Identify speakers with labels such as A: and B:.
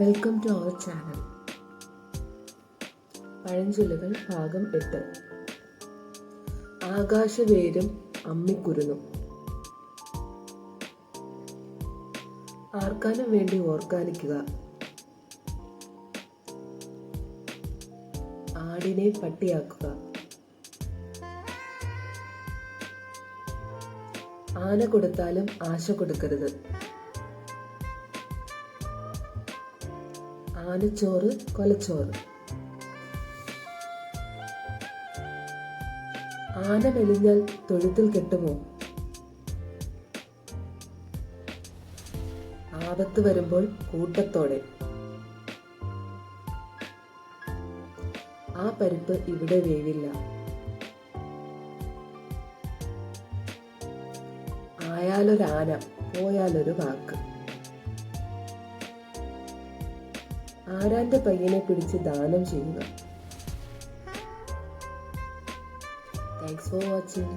A: Welcome to our channel പഴഞ്ചൊല്ലുകൾ ഭാഗം എട്ട്. ആകാശവേരും അമ്മിക്കുരുന്നും. ആർക്കാനും വേണ്ടി ഓർക്കാനിക്കുക. ആടിനെ പട്ടിയാക്കുക. ആന കൊടുത്താലും ആശ കൊടുക്കരുത്. ആനച്ചോറ് കൊലച്ചോറ്. ആന മെലിഞ്ഞാൽ തൊഴുത്തിൽ കെട്ടുമോ? ആപത്ത് വരുമ്പോൾ കൂട്ടത്തോടെ. ആ പരിപ്പ് ഇവിടെ വേവില്ല. ആയാലൊരാന പോയാലൊരു വാക്ക്. ആരാന്റെ പയ്യനെ പിടിച്ച് ദാനം ചെയ്യുക? Thanks for watching